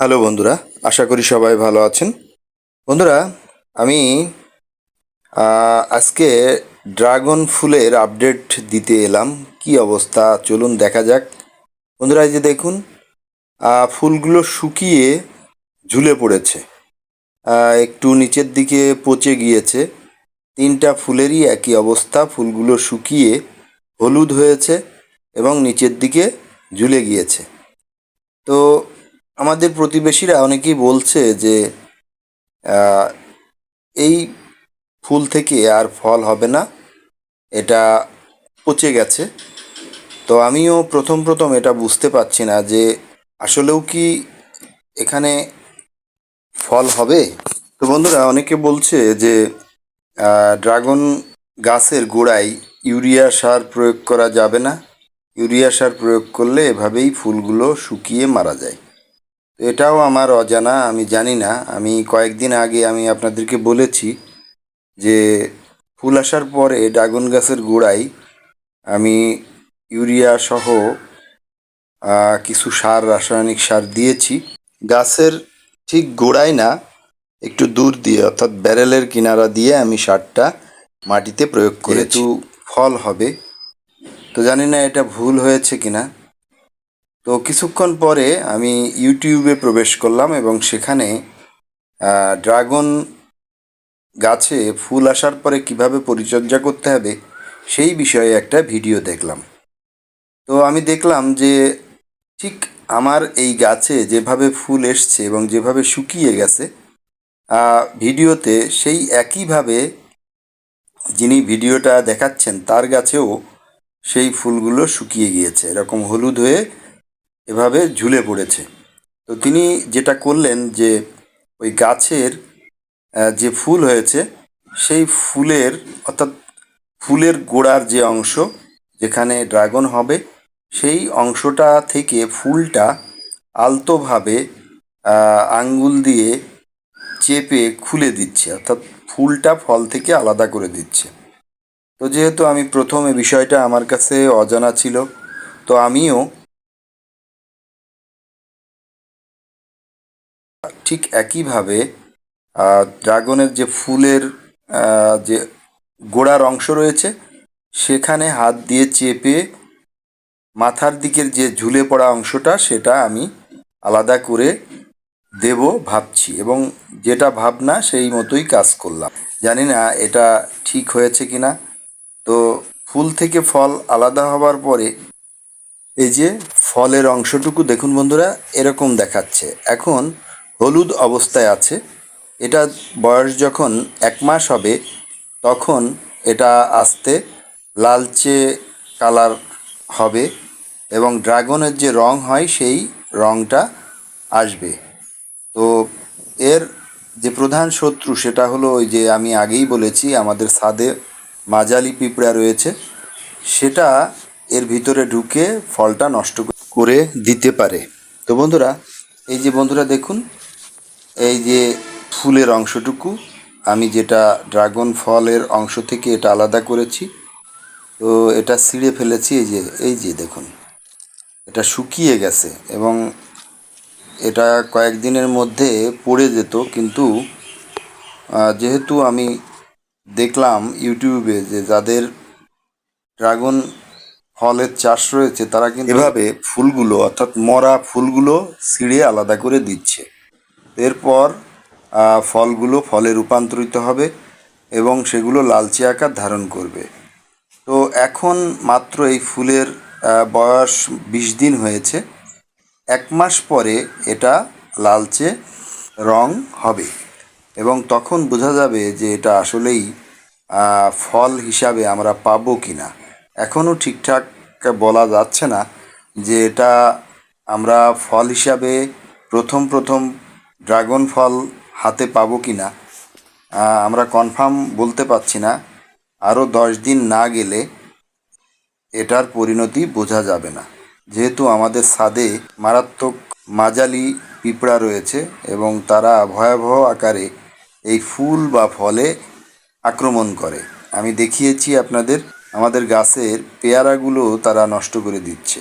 Hello বন্ধুরা, আশা করি সবাই ভালো আছেন। বন্ধুরা, আমি আজকে ড্রাগন ফুলের আপডেট দিতে এলাম। কি অবস্থা? চলুন দেখা যাক। বন্ধুরা যে দেখুন ফুলগুলো শুকিয়ে ঝুলে পড়েছে। একটু নিচের দিকে পচে গিয়েছে। তিনটা ফুলেরই একই অবস্থা। ফুলগুলো শুকিয়ে হলুদ হয়েছে এবং নিচের দিকে ঝুলে গিয়েছে। তো আমাদের প্রতিবেশীরা অনেকেই বলছে যে এই ফুল থেকে আর ফল হবে না, এটা পচে গেছে। তো আমিও প্রথম প্রথম এটা বুঝতে পারছি না যে, আসলেও কি এখানে ফল হবে? তো বন্ধুরা, অনেকে বলছে যে ড্রাগন গাছের গোড়ায় ইউরিয়া সার প্রয়োগ করা যাবে না। ইউরিয়া সার প্রয়োগ করলে এভাবেই ফুলগুলো শুকিয়ে মারা যায়। এটাও আমার অজানা আমি জানি না। আমি কয়েকদিন আগে আমি আপনাদেরকে বলেছি যে ফুল আসার পরে ড্রাগন গাছের গোড়ায় আমি ইউরিয়া সহ কিছু সার রাসায়নিক সার দিয়েছি। গাছের ঠিক গোড়ায় না একটু দূর দিয়ে অর্থাৎ ব্যারেলের কিনারা দিয়ে আমি সারটা মাটিতে প্রয়োগ করেছি। ফল হবে তো জানি না এটা ভুল হয়েছে কিনা। তো কিছুক্ষণ পরে আমি ইউটিউবে প্রবেশ করলাম এবং সেখানে ড্রাগন গাছে ফুল আসার পরে কীভাবে পরিচর্যা করতে হবে সেই বিষয়ে একটা ভিডিও দেখলাম। তো আমি দেখলাম যে ঠিক আমার এই গাছে যেভাবে ফুল এসছে এবং যেভাবে শুকিয়ে গেছে ভিডিওতে সেই একইভাবে যিনি ভিডিওটা দেখাচ্ছেন তার গাছেও সেই ফুলগুলো শুকিয়ে গিয়েছে। এরকম হলুদ হয়ে এভাবে ঝুলে পড়েছে। তো তিনি যেটা করলেন যে, ওই গাছের যে ফুল হয়েছে, সেই ফুলের, অর্থাৎ ফুলের গোড়ার যে অংশ যেখানে ড্রাগন হবে, সেই অংশটা থেকে ফুলটা আলতোভাবে আঙ্গুল দিয়ে চেপে খুলে দিচ্ছে, অর্থাৎ ফুলটা ফল থেকে আলাদা করে দিচ্ছে। তো যেহেতু আমি প্রথম বিষয়টা আমার কাছে অজানা ছিল, তো আমিও ঠিক একইভাবে ড্রাগনের যে ফুলের যে গোড়ার অংশ রয়েছে, সেখানে হাত দিয়ে চেপে মাথার দিকের যে ঝুলে পড়া অংশটা, সেটা আমি আলাদা করে দেব ভাবছি। এবং যেটা ভাবনা, সেই মতোই কাজ করলাম। জানি না এটা ঠিক হয়েছে কিনা। তো ফুল থেকে ফল আলাদা হবার পরে, এই যে ফলের অংশটুকু দেখুন বন্ধুরা, এরকম দেখাচ্ছে। এখন হলুদ অবস্থায় আছে। এটা বয়স যখন এক মাস হবে, তখন এটা আস্তে লালচে কালার হবে এবং ড্রাগনের যে রং হয়, সেই রংটা আসবে। তো এর যে প্রধান শত্রু, সেটা হলো ওই যে আমি আগেই বলেছি, আমাদের ছাদে মাজালি পিঁপড়া রয়েছে। সেটা এর ভিতরে ঢুকে ফলটা নষ্ট করে দিতে পারে। তো বন্ধুরা, এই যে বন্ধুরা দেখুন এই যে ফুলের অংশটুকু, আমি যেটা ড্রাগন ফলের অংশ থেকে এটা আলাদা করেছি, তো এটা ছিঁড়ে ফেলেছি, এই যে এই যে দেখুন, এটা শুকিয়ে গেছে এবং এটা কয়েকদিনের মধ্যে পড়ে যেত, কিন্তু যেহেতু আমি দেখলাম ইউটিউবে যে যাদের ড্রাগন ফলের চাষ রয়েছে, তারা কিন্তু এভাবে ফুলগুলো, অর্থাৎ মরা ফুলগুলো ছিঁড়ে আলাদা করে দিচ্ছে। এরপর ফলগুলো ফলে রূপান্তরিত হবে এবং সেগুলো লালচে আকার ধারণ করবে। তো এখন মাত্র এই ফুলের বয়স বিশ দিন হয়েছে। এক মাস পরে এটা লালচে রং হবে এবং তখন বোঝা যাবে যে এটা আসলেই ফল হিসাবে আমরা পাবো কি না এখনও ঠিকঠাক বলা যাচ্ছে না যে এটা আমরা ফল হিসাবে প্রথম প্রথম ড্রাগন ফল হাতে পাবো কি না আমরা কনফার্ম বলতে পারছি না। আরও দশ দিন না গেলে এটার পরিণতি বোঝা যাবে না। যেহেতু আমাদের ছাদে মারাত্মক মাজালি পিঁপড়া রয়েছে এবং তারা ভয়াবহ আকারে এই ফুল বা ফলে আক্রমণ করে। আমি দেখিয়েছি আপনাদের আমাদের গাছের পেয়ারাগুলো তারা নষ্ট করে দিচ্ছে।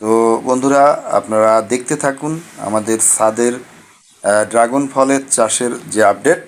তো বন্ধুরা আপনারা দেখতে থাকুন আমাদের আহ, ড্রাগন ফলের চাষের যে আপডেট